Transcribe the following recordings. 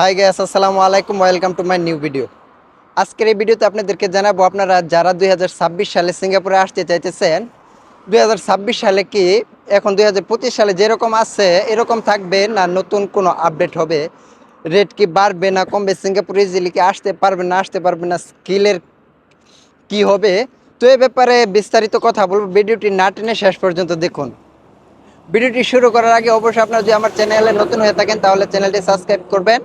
High guys আসসালামু আলাইকুম welcome to my new video আজকের এই ভিডিওতে আপনাদেরকে জানাব, আপনারা যারা দুই হাজার ছাব্বিশ সালে সিঙ্গাপুরে আসতে চাইতেছেন, দুই হাজার ছাব্বিশ সালে কি এখন দুই হাজার পঁচিশ সালে যেরকম আছে, এরকম থাকবে না, নতুন কোনো আপডেট হবে? রেট কি বাড়বে না কমবে? সিঙ্গাপুর ইজিলি কি আসতে পারবে না, আসতে পারবে না? স্কিলের কি হবে? তো এ ব্যাপারে বিস্তারিত কথা বলব ভিডিওটি না টেনে শেষ পর্যন্ত দেখুন। ভিডিওটি শুরু করার আগে অবশ্যই আপনারা যদি আমার চ্যানেলে নতুন হয়ে থাকেন, তাহলে চ্যানেলটি সাবস্ক্রাইব করবেন।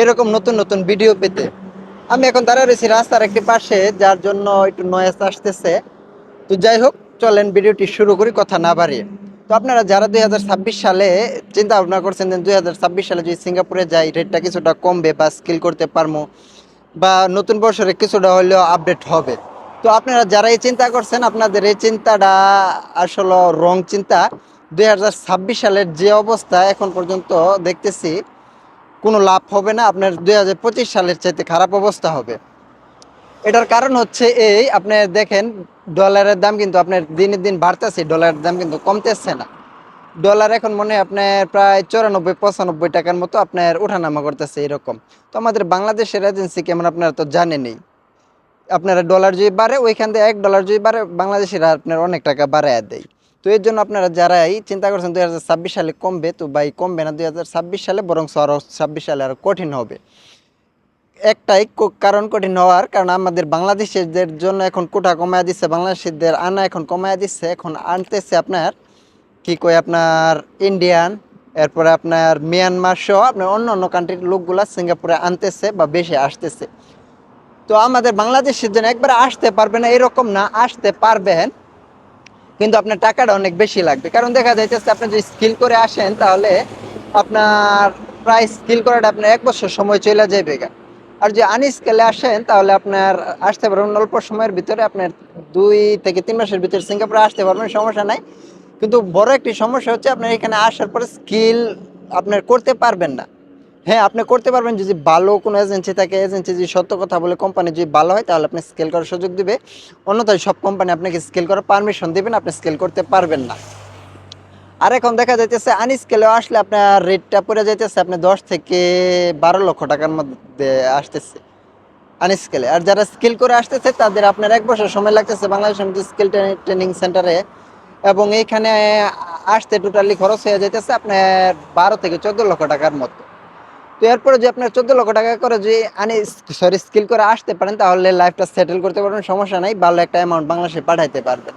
এরকম নতুন নতুন ভিডিও পেতে। আমি এখন দাঁড়িয়ে রয়েছি রাস্তার একটি পাশে, যার জন্য একটু নয়েস আসতেছে। তো যাই হোক, চলেন ভিডিওটি শুরু করি, কথা না বাড়িয়ে। তো আপনারা যারা দুই হাজার ছাব্বিশ সালে চিন্তা ভাবনা করছেন যে দুই হাজার ছাব্বিশ সালে যদি সিঙ্গাপুরে যাই রেটটা কিছুটা কমবে বা স্কিল করতে পারব বা নতুন বছরে কিছুটা হলেও আপডেট হবে। তো আপনারা যারা এই চিন্তা করছেন, আপনাদের এই চিন্তাটা আসলে রং চিন্তা। দুই হাজার ছাব্বিশ সালের যে অবস্থা, এখন পর্যন্ত দেখতেছি কোনো লাভ হবে না, আপনার দুই হাজার পঁচিশ সালের চাইতে খারাপ অবস্থা হবে। এটার কারণ হচ্ছে এই, আপনি দেখেন, ডলারের দাম কিন্তু আপনার দিনের দিন বাড়তেছে, ডলারের দাম কিন্তু কমতেছে না। ডলার এখন মনে আপনার প্রায় চৌরানব্বই, পঁচানব্বই টাকার মতো আপনার ওঠানামা করতেছে এরকম। তো আমাদের বাংলাদেশের এজেন্সি কেমন আপনারা তো জানেনই আপনারা ডলার যদি বাড়ে, ওইখান থেকে এক ডলার যদি বাড়ে, বাংলাদেশের আপনার অনেক টাকা বাড়ায় দেয়। তো এর জন্য আপনারা যারাই চিন্তা করছেন দু হাজার ছাব্বিশ সালে কমবে, তো ভাই কমবে না দু হাজার ছাব্বিশ সালে, বরং আরও ছাব্বিশ সালে আরও কঠিন হবে। একটাই কারণ কঠিন হওয়ার, কারণ আমাদের বাংলাদেশিদের জন্য এখন কোটা কমায় দিচ্ছে বাংলাদেশিদের আনা এখন কমায় দিচ্ছে এখন আনতেছে আপনার, কি কয় আপনার, ইন্ডিয়ান, এরপরে আপনার মিয়ানমার সহ আপনার অন্য অন্য কান্ট্রির লোকগুলা সিঙ্গাপুরে আনতেছে বা বেশি আসতেছে। তো আমাদের বাংলাদেশের জন্য একবারে আসতে পারবে না, এরকম না, আসতে পারবেন। কিন্তু আপনার টাকাটা অনেক বেশি লাগবে। কারণ দেখা যাইতেছে আপনি যদি স্কিল করে আসেন, তাহলে আপনার প্রায় স্কিল করাটা আপনার এক বছর সময় চলে যাবে। আর যদি আনস্কেলে আসেন, তাহলে আপনার আসতে পারবেন অল্প সময়ের ভিতরে আপনার দুই থেকে তিন মাসের ভিতরে সিঙ্গাপুরে আসতে পারবেন, সমস্যা নাই। কিন্তু বড় একটি সমস্যা হচ্ছে, আপনার এখানে আসার পরে স্কিল আপনার করতে পারবেন না। হ্যাঁ আপনি করতে পারবেন। যদি ভালো কোনো এজেন্সি থাকে এজেন্সি যদি সত্য কথা বলে কোম্পানি যদি ভালো হয়, তাহলে আপনি স্কেল করার সুযোগ দিবে। অন্যথায় সব কোম্পানি আপনাকে স্কেল করার পারমিশন দিবেন আপনি স্কেল করতে পারবেন না। আর এখন দেখা যাইতেছে আনস্কেলেও আসলে আপনার রেটটা পড়ে যাইতেছে, আপনি দশ থেকে বারো লক্ষ টাকার মধ্যে আসতেছে আনস্কেলে আর যারা স্কিল করে আসতেছে, তাদের আপনার এক বছর সময় লাগতেছে বাংলাদেশের মধ্যে স্কিল ট্রেনিং সেন্টারে এবং এইখানে আসতে টোটালি খরচ হয়ে যাইতেছে আপনার বারো থেকে চোদ্দ লক্ষ টাকার মতো। তো এরপরে যদি আপনার চোদ্দ লক্ষ টাকা করে যদি আনি সরি স্কিল করে আসতে পারেন, তাহলে লাইফটা সেটেল করতে পারবেন, সমস্যা নাই, ভালো একটা অ্যামাউন্ট বাংলাদেশে পাঠাইতে পারবেন।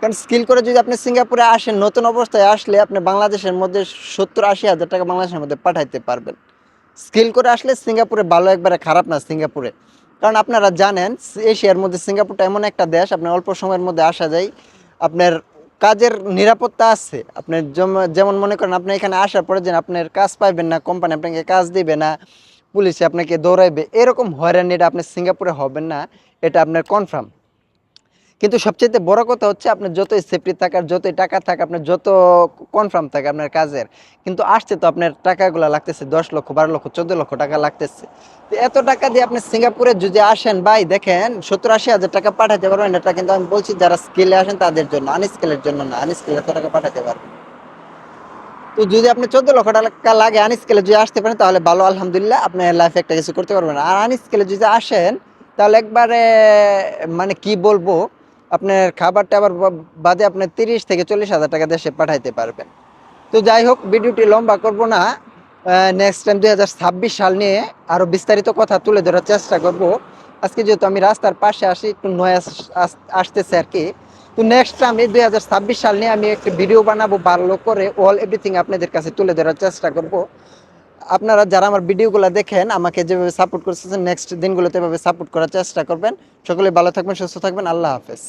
কারণ স্কিল করে যদি আপনি সিঙ্গাপুরে আসেন, নতুন অবস্থায় আসলে আপনি বাংলাদেশের মধ্যে সত্তর আশি হাজার টাকা বাংলাদেশের মধ্যে পাঠাইতে পারবেন। স্কিল করে আসলে সিঙ্গাপুরে ভালো একবারে খারাপ না সিঙ্গাপুরে। কারণ আপনারা জানেন, এশিয়ার মধ্যে সিঙ্গাপুরটা এমন একটা দেশ আপনার অল্প সময়ের মধ্যে আসা যায়, আপনার কাজের নিরাপত্তা আছে। আপনার যেম- যেমন মনে করেন আপনি এখানে আসার পরে যে আপনার কাজ পাইবেন না কোম্পানি আপনাকে কাজ দিবে না, পুলিশে আপনাকে দৌড়াইবে, এরকম হয়রানি এটা আপনি সিঙ্গাপুরে হবেন না, এটা আপনার কনফার্ম কিন্তু সবচেয়ে বড় কথা হচ্ছে আপনার যতই সেফটি থাকার যতই টাকা থাকে, আপনার যত কনফার্ম থাকে আপনার কাজের, কিন্তু আসছে তো আপনার টাকাগুলো লাগতেছে দশ লক্ষ, বারো লক্ষ, চোদ্দ লক্ষ টাকা লাগতেছে। এত টাকা দিয়ে আপনি সিঙ্গাপুরে যদি আসেন, ভাই দেখেন সত্তর আশি হাজার টাকা পাঠাতে পারবেন। এটা কিন্তু আমি বলছি যারা স্কিলে আসেন তাদের জন্য আনস্কিলের জন্য না আনস্কিল এত টাকা পাঠাতে পারবেন। তো যদি আপনি চোদ্দ লক্ষ টাকা লাগে আনস্কেলে যদি আসতে পারেন, তাহলে ভালো, আলহামদুলিল্লাহ, আপনি লাইফে একটা কিছু করতে পারবেন। আর আনস্কেলে যদি আসেন, তাহলে একবারে মানে কি বলব আপনার খাবার টাবার বাদে আপনার তিরিশ থেকে চল্লিশ হাজার টাকা দেশে পাঠাইতে পারবেন। তো যাই হোক, ভিডিওটি লম্বা করব না। নেক্সট টাইম দুই হাজার ছাব্বিশ সাল নিয়ে আরও বিস্তারিত কথা তুলে ধরার চেষ্টা করব। আজকে যেহেতু আমি রাস্তার পাশে আসি একটু নয়েস আসতেছে আর কি। তো নেক্সট আমি দুই হাজার ছাব্বিশ সাল নিয়ে আমি একটি ভিডিও বানাবো, ভালো করে অল এভরিথিং আপনাদের কাছে তুলে ধরার চেষ্টা করব। আপনারা যারা আমার ভিডিওগুলো দেখেন, আমাকে যেভাবে সাপোর্ট করতেছেন নেক্সট দিনগুলোতে এভাবে সাপোর্ট করার চেষ্টা করবেন। সকলে ভালো থাকবেন, সুস্থ থাকবেন, আল্লাহ হাফেজ।